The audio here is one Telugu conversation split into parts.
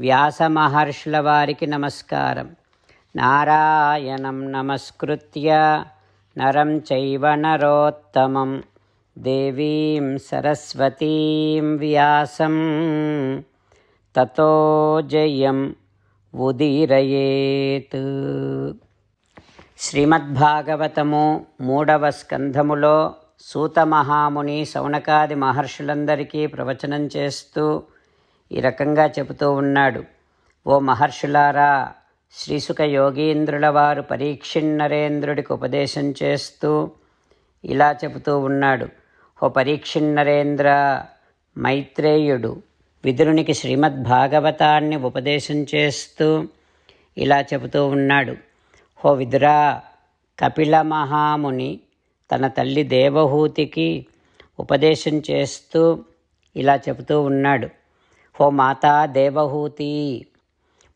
వ్యాస మహర్షుల వారికి నమస్కారం. నారాయణం నమస్కృత్య నరం చైవ నరోత్తమం. దేవీం సరస్వతీం వ్యాసం. తతో జయం ఉదీరయేత్. శ్రీమద్భాగవతము మూడవ స్కంధములో సూత మహాముని సౌనకాది మహర్షులందరికీ ప్రవచనం చేస్తూ ఈ రకంగా చెబుతూ ఉన్నాడు. ఓ మహర్షులారా శ్రీసుఖ యోగీంద్రుల వారు పరీక్షిన్నరేంద్రుడికి ఉపదేశం చేస్తూ ఇలా చెబుతూ ఉన్నాడు. ఓ పరీక్షిన్నరేంద్ర మైత్రేయుడు విదురునికి శ్రీమద్భాగవతాన్ని ఉపదేశం చేస్తూ ఇలా చెబుతూ ఉన్నాడు. హో విదురా కపిల మహాముని తన తల్లి దేవహూతికి ఉపదేశం చేస్తూ ఇలా చెబుతూ ఉన్నాడు. ఓ మాతా దేవహూతి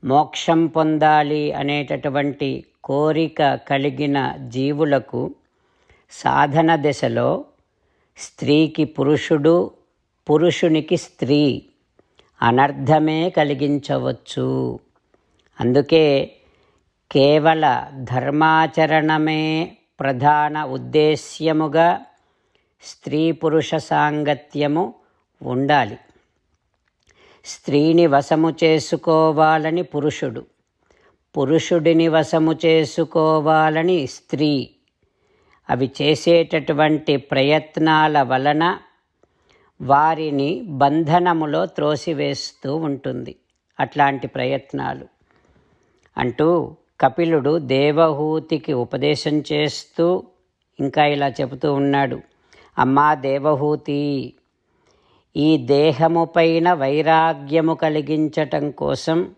మోక్షం పొందాలి అనేటటువంటి కోరిక కలిగిన జీవులకు సాధన దశలో స్త్రీకి పురుషుడు పురుషునికి స్త్రీ అనర్థమే కలిగించవచ్చు. అందుకే కేవల ధర్మాచరణమే ప్రధాన ఉద్దేశ్యముగా స్త్రీ పురుష సాంగత్యము ఉండాలి. స్త్రీని వశము చేసుకోవాలని పురుషుడు. పురుషుడిని వశము చేసుకోవాలని స్త్రీ. అవి చేసేటటువంటి ప్రయత్నాల వలన వారిని బంధనములో త్రోసివేస్తూ ఉంటుంది అట్లాంటి ప్రయత్నాలు. అంటూ కపిలుడు దేవహూతికి ఉపదేశం చేస్తూ ఇంకా ఇలా చెబుతూ ఉన్నాడు. అమ్మా దేవహూతి ఈ దేహము పైన వైరాగ్యము కలిగించటం కోసం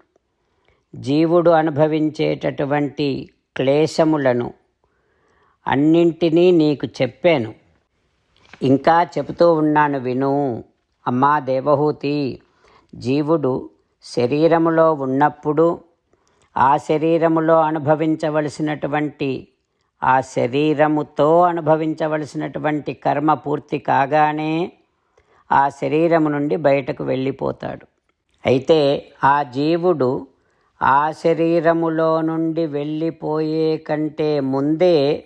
జీవుడు అనుభవించేటటువంటి క్లేశములను అన్నింటినీ నీకు చెప్పాను. ఇంకా చెబుతూ ఉన్నాను విను అమ్మా దేవహూతి. జీవుడు శరీరములో ఉన్నప్పుడు ఆ శరీరములో అనుభవించవలసినటువంటి ఆ శరీరముతో అనుభవించవలసినటువంటి కర్మ పూర్తి కాగానే ఆ శరీరము నుండి బయటకు వెళ్ళిపోతాడు. అయితే ఆ జీవుడు ఆ శరీరములో నుండి వెళ్ళిపోయే కంటే ముందే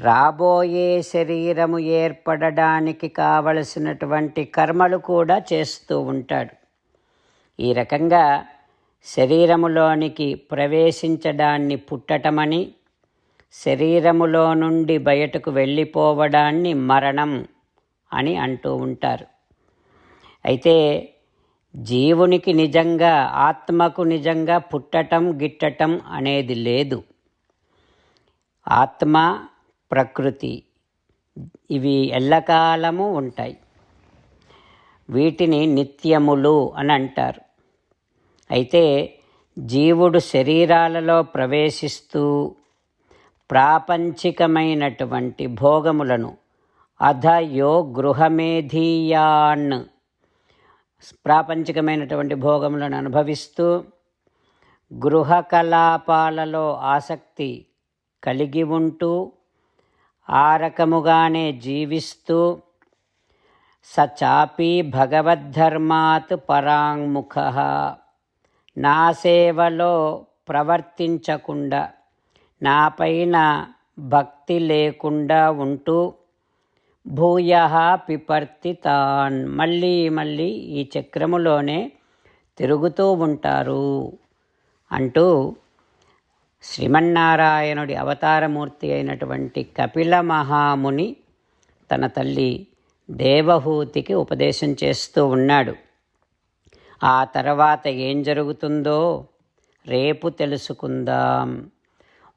రాబోయే శరీరము ఏర్పడడానికి కావలసినటువంటి కర్మలు కూడా చేస్తూ ఉంటాడు. ఈ రకంగా శరీరములోనికి ప్రవేశించడాన్ని పుట్టటమని శరీరములో నుండి బయటకు వెళ్ళిపోవడాన్ని మరణం అని అంటూ ఉంటారు. అయితే జీవునికి నిజంగా ఆత్మకు నిజంగా పుట్టటం గిట్టటం అనేది లేదు. ఆత్మ ప్రకృతి ఇవి ఎల్లకాలము ఉంటాయి. వీటిని నిత్యములు అని అంటారు. అయితే జీవుడు శరీరాలలో ప్రవేశిస్తూ ప్రాపంచికమైనటువంటి భోగములను అధయో గృహమేధీయాన్. ప్రాపంచికమైనటువంటి భోగములను అనుభవిస్తూ గృహకలాపాలలో ఆసక్తి కలిగి ఉంటూ ఆ రకముగానే జీవిస్తూ సచాపి భగవద్ధర్మాత్ పరాంగుఖ నా సేవలో ప్రవర్తించకుండా నా పైన భక్తి లేకుండా ఉంటూ భూయ పిపర్తి తాన్ మళ్ళీ మళ్ళీ ఈ చక్రములోనే తిరుగుతూ ఉంటారు. అంటూ శ్రీమన్నారాయణుడి అవతారమూర్తి అయినటువంటి కపిల మహాముని తన తల్లి దేవహూతికి ఉపదేశం చేస్తూ ఉన్నాడు. ఆ తర్వాత ఏం జరుగుతుందో రేపు తెలుసుకుందాం.